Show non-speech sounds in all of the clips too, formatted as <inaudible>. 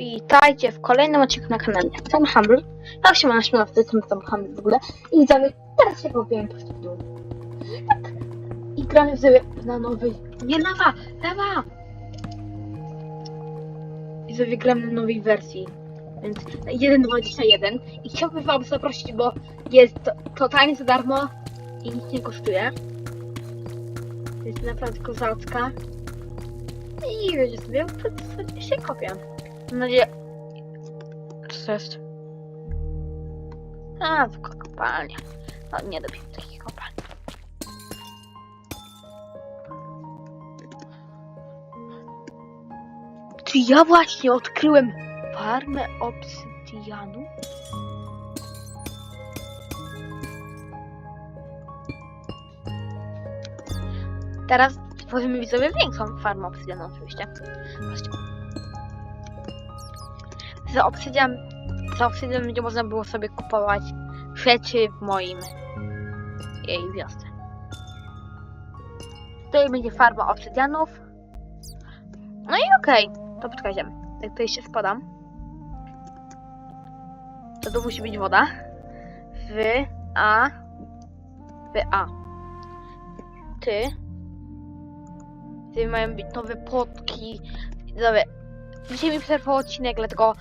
Witajcie w kolejnym odcinku na kanale Sam Humble. Jak się ma na śmiało wtedy ten Sam Humble w ogóle. I widzowie, teraz się powiem po prostu w dół. Tak. I gramy widzowie na nowej... Nie lawa! Lawa! Widzowie, gram na nowej wersji. Więc 1.21 i chciałbym wam zaprosić, bo jest to totalnie za darmo i nic nie kosztuje. Jest naprawdę kozacka. I wiecie sobie, sobie się kopię. Mam nadzieję... Co to jest? A, tylko kopalnia. No, nie lubię takich kopalni. Czy ja właśnie odkryłem farmę obsydianu? Teraz tworzymy widzowie większą farmę obsydianu oczywiście. Patrzcie. Za obsydian, za obsydian będzie można było sobie kupować rzeczy w moim jej wiosce. Tutaj będzie farma obsydianów. No i okej, to poczekajcie. Jak tutaj się spadam, to tu musi być woda. W A. W A. Ty. Tutaj mają być nowe potki. Dobra. Dzisiaj mi przerwał odcinek, dlatego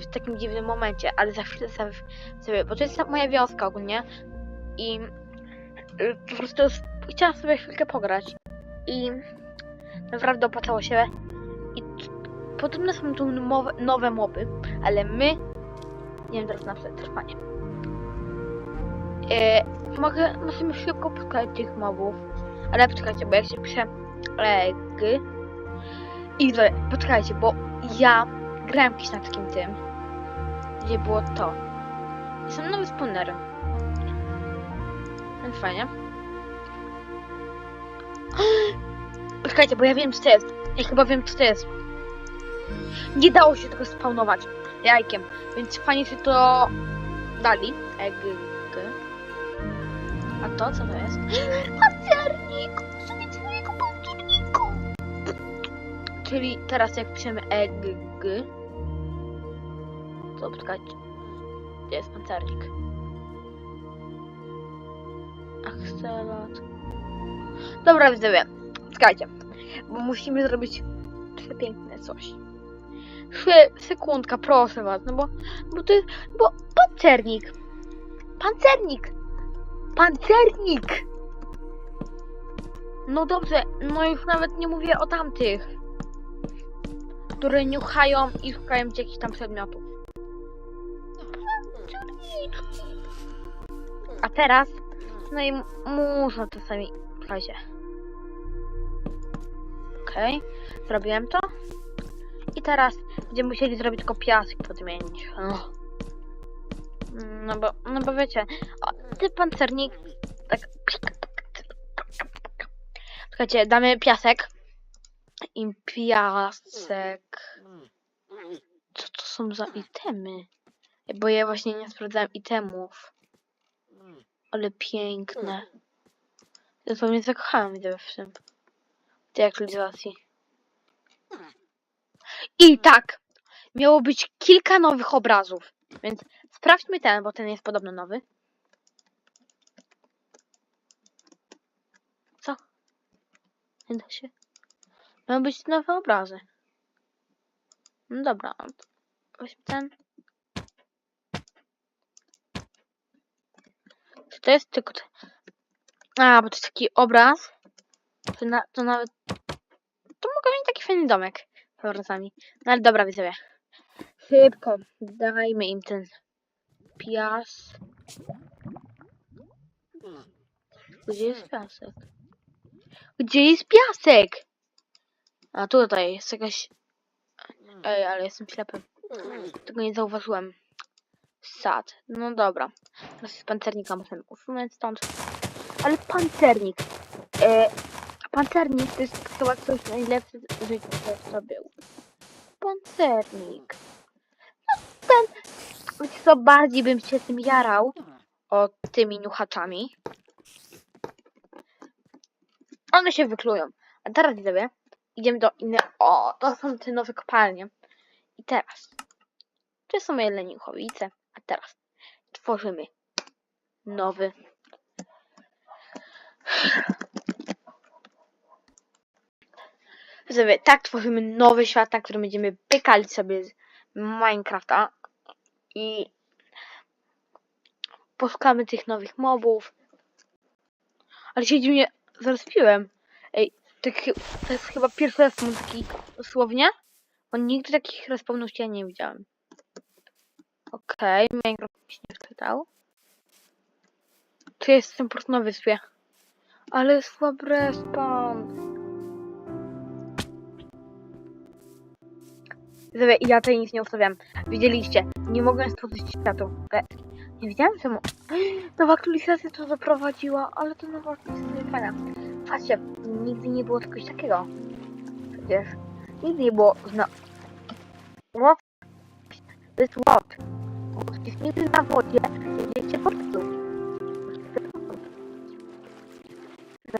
w takim dziwnym momencie, ale za chwilę sobie, bo to jest moja wioska ogólnie i y, po prostu chciałam sobie chwilkę pograć i naprawdę opłacało się i podobne są tu nowe, nowe moby, ale my nie wiem teraz na przetrwanie. E, mogę, musimy szybko poszukać tych mobów, ale poczekajcie, bo jak się pisze egg i to, poczekajcie, bo ja grałem kiedyś na takim tym, gdzie było to. Są nowe spawnery. Więc fajnie. <gasps> Poczekajcie, bo ja wiem co to jest. Ja chyba wiem co to jest. Nie dało się tego spawnować jajkiem, więc fajnie się to dali. Egg. A to co to jest? <gasps> Pancernik! Czyli teraz jak piszemy egg, poczekajcie. Gdzie jest pancernik? Akcelat. Dobra, widzowie. Czekajcie. Bo musimy zrobić przepiękne coś. Chwilę, sekundka, proszę was, no bo, bo to jest, bo pancernik. Pancernik! Pancernik! No dobrze, no już nawet nie mówię o tamtych, które niuchają i szukają jakichś tam przedmiotów. A teraz, no i muszę czasami, słuchajcie. Okej, zrobiłem to. I teraz będziemy musieli zrobić tylko piasek podmienić. Ugh. No bo, no bo wiecie, o, ty pancernik, tak. Słuchajcie, damy piasek. I piasek. Co to są za itemy? Bo ja właśnie nie sprawdzałem itemów. Ale piękne. Ja pewnie zakochałem widzę w tym. W tej aktualizacji. I tak! Miało być kilka nowych obrazów. Więc sprawdźmy ten, bo ten jest podobno nowy. Co? Nie da się. Mają być nowe obrazy. No dobra. Weźmy ten. To jest tylko... Te... A, bo to jest taki obraz. To, na, to nawet... To mogę mieć taki fajny domek. Z obrazami. No ale dobra, widzowie. Szybko. Dajmy im ten pias. Gdzie jest piasek? Gdzie jest piasek? A tutaj jest jakaś... Ej, ale jestem ślepy. Tego nie zauważyłem. Sad. No dobra. Teraz pancernika możemy usunąć stąd. Ale pancernik. E, pancernik to jest chyba coś najlepsze w życiu, co był. Pancernik. No ten... Co, bardziej bym się tym jarał o tymi nuchaczami. One się wyklują. A teraz widzowie, idziemy do innej... O, to są te nowe kopalnie. I teraz, to są moje leniuchowice, a teraz tworzymy nowy sobie tak tworzymy nowy świat, na którym będziemy pykali sobie z Minecrafta i poszukamy tych nowych mobów. Ale się dziwnie zrespiłem. Ej, to, to jest chyba pierwszy raz mam taki dosłownie, bo nigdy takich respawnów nie widziałem. Okej, Minecraft mi się nie wczytał. Tu jestem po prostu na wyspie. Ale słaby respawn. Ja tutaj nic nie ustawiam. Widzieliście, nie mogłem stworzyć światu. E, Nie wiedziałem, czemu. <gasps> Nowa aktualizacja to zaprowadziła, ale to nowa aktualizacja jest fajna. Patrzcie, nigdy nie było czegoś takiego. Przecież nigdy nie było zna... What? Jest what? Przecież nigdy na wodzie nie widzieliście portu. Nie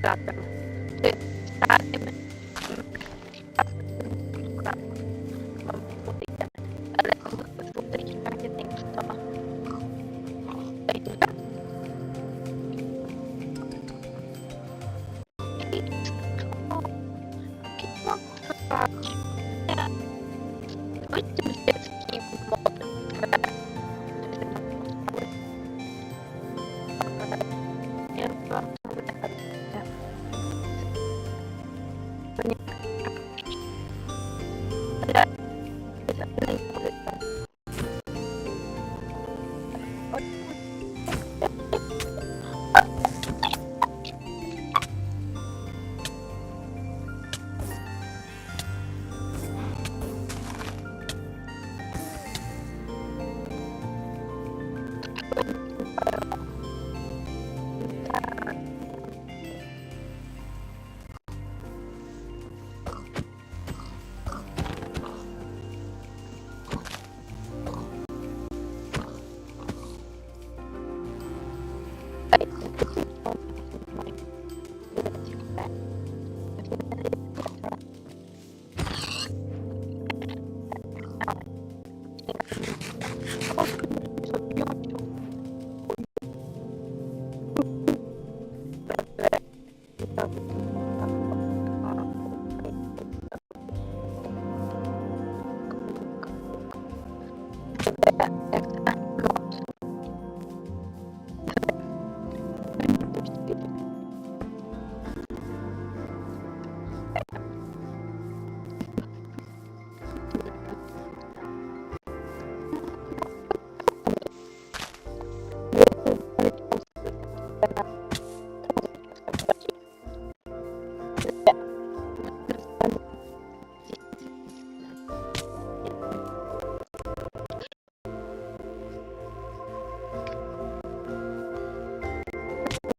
cada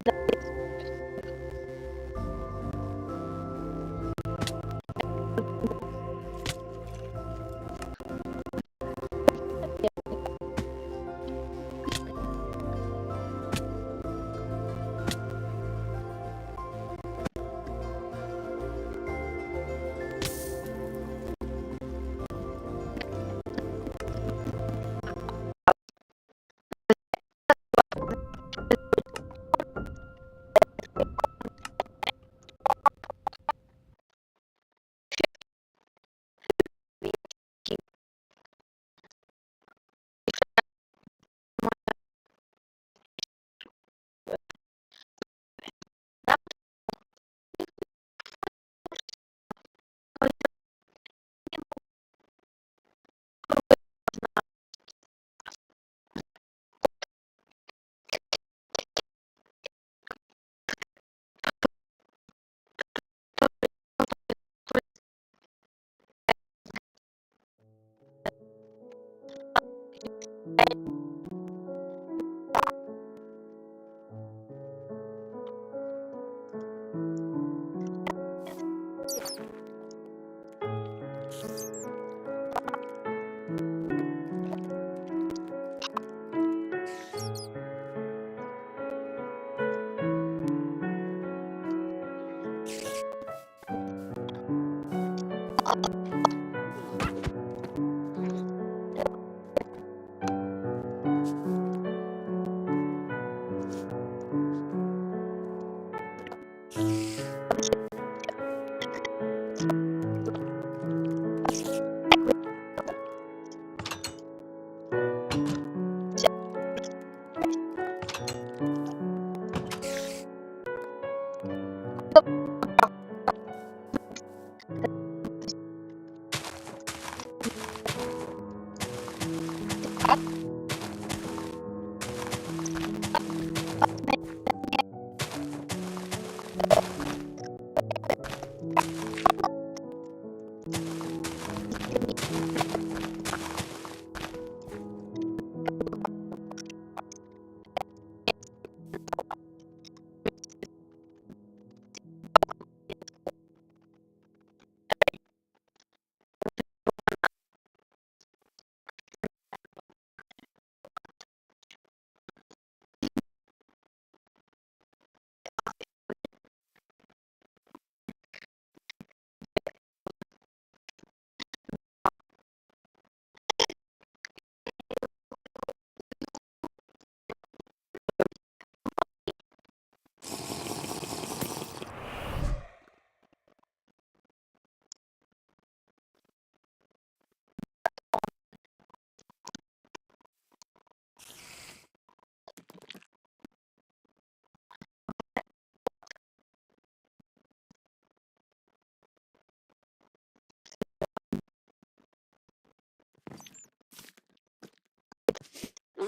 the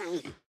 Mm-hmm.